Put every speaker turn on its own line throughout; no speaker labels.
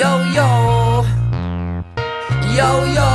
Yo, yo. Yo, yo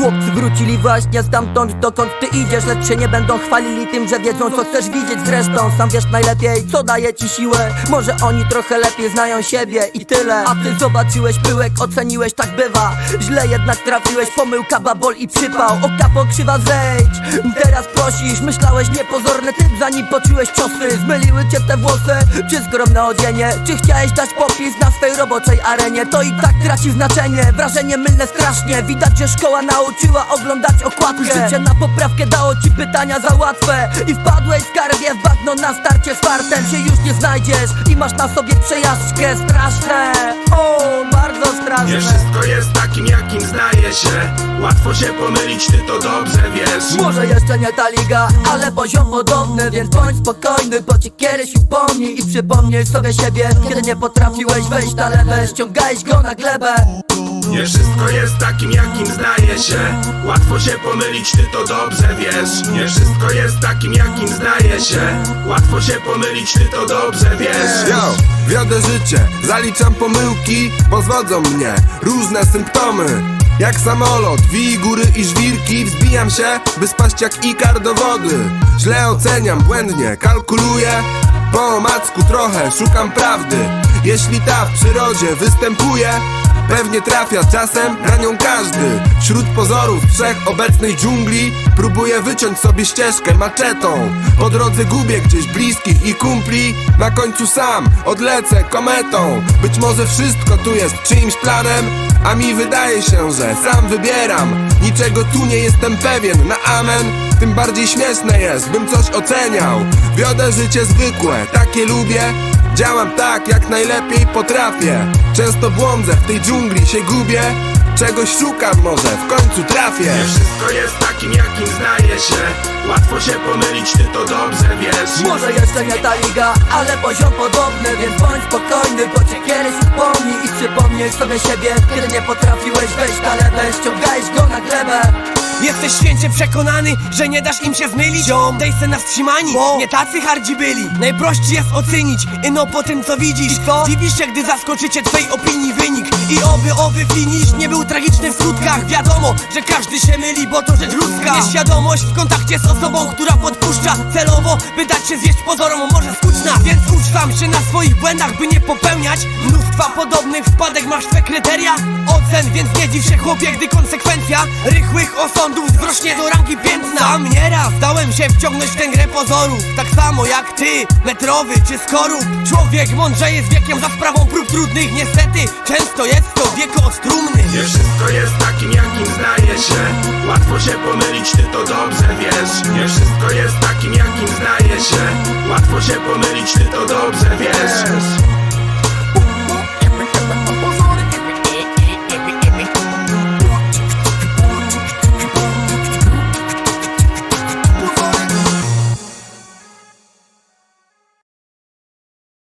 Chłopcy wrócili właśnie stamtąd, dokąd ty idziesz Lecz się nie będą chwalili tym, że wiedzą co chcesz widzieć. Zresztą sam wiesz najlepiej, co daje ci siłę. Może oni trochę lepiej znają siebie i tyle. A ty zobaczyłeś pyłek, oceniłeś, tak bywa. Źle jednak trafiłeś, pomyłka, babol i przypał. Oka pokrzywa zejdź, teraz prosisz Myślałeś niepozorny typ, zanim poczułeś ciosy. Zmyliły cię te włosy, czy skromne odzienie. Czy chciałeś dać popis na swej roboczej arenie? To i tak traci znaczenie, wrażenie mylne strasznie. Widać, że szkoła nauczyła oglądać okładkę. Życie na poprawkę dało ci pytania za łatwe. I wpadłeś skarbie w bagno na starcie z fartem Się już nie znajdziesz. I masz na sobie przejażdżkę Straszne, o,
Nie wszystko jest takim jakim zdaje się. Łatwo się pomylić, ty to dobrze wiesz.
Może jeszcze nie ta liga, ale poziom podobny Więc bądź spokojny, bo ci kiedyś upomnij I przypomnisz sobie siebie, kiedy nie potrafiłeś wejść na lewe Ściągałeś go na glebę.
Nie wszystko jest takim jakim zdaje się. Łatwo się pomylić, ty to dobrze wiesz. Nie wszystko jest takim jakim zdaje się. Łatwo się pomylić, ty to dobrze wiesz.
Yo, wiodę życie, zaliczam pomyłki, bo zwodzą mnie różne symptomy. Jak samolot, wij góry i żwirki Wzbijam się, by spaść jak ikar do wody. Źle oceniam, błędnie kalkuluję Po omacku trochę szukam prawdy. Jeśli ta w przyrodzie występuje Pewnie trafia czasem na nią każdy. Wśród pozorów wszechobecnej dżungli Próbuję wyciąć sobie ścieżkę maczetą. Po drodze gubię gdzieś bliskich i kumpli. Na końcu sam odlecę kometą. Być może wszystko tu jest czyimś planem A mi wydaje się, że sam wybieram. Niczego tu nie jestem pewien na amen. Tym bardziej śmieszne jest, bym coś oceniał. Wiodę życie zwykłe, takie lubię. Działam tak, jak najlepiej potrafię. Często błądzę, w tej dżungli się gubię. Czegoś szukam, może w końcu trafię.
Nie wszystko jest takim jakim zdaje się. Łatwo się pomylić, ty to dobrze wiesz.
Może jeszcze nie ta liga, ale poziom podobny Więc bądź spokojny, bo cię kiedyś Przypomnisz sobie siebie, kiedy nie potrafiłeś wejść na lewe Ściągałeś go na glebę
Jesteś święcie przekonany, że nie dasz im się zmylić? Ziom, dej se nas trzymani, nie tacy hardzi byli. Najprościej jest ocenić, ino po tym co widzisz. Co? Dziwisz się, gdy zaskoczycie twej opinii wynik. I oby owy finish nie był tragiczny w skutkach. Wiadomo, że każdy się myli, bo to rzecz ludzka. Nieświadomość w kontakcie z osobą, która podpuszcza. Celowo By dać się zjeść pozorom, może skuczna. Więc ucz sam się na swoich błędach, by nie popełniać Mnóstwa podobnych wpadek, masz twe kryteria Ocen, więc nie dziw się chłopie, gdy konsekwencja Rychłych osądów wzrośnie do rangi piętna. Sam nieraz dałem się wciągnąć w tę grę pozorów Tak samo jak ty, metrowy czy skorup. Człowiek mądrzeje z wiekiem za sprawą prób trudnych. Niestety, często jest to wieko od trumny
Nie wszystko jest takim jakim zdaje się. Łatwo się pomylić, ty to dobrze wiesz. Nie wszystko jest takim jakim zdaje się. Łatwo się pomylić, ty to dobrze wiesz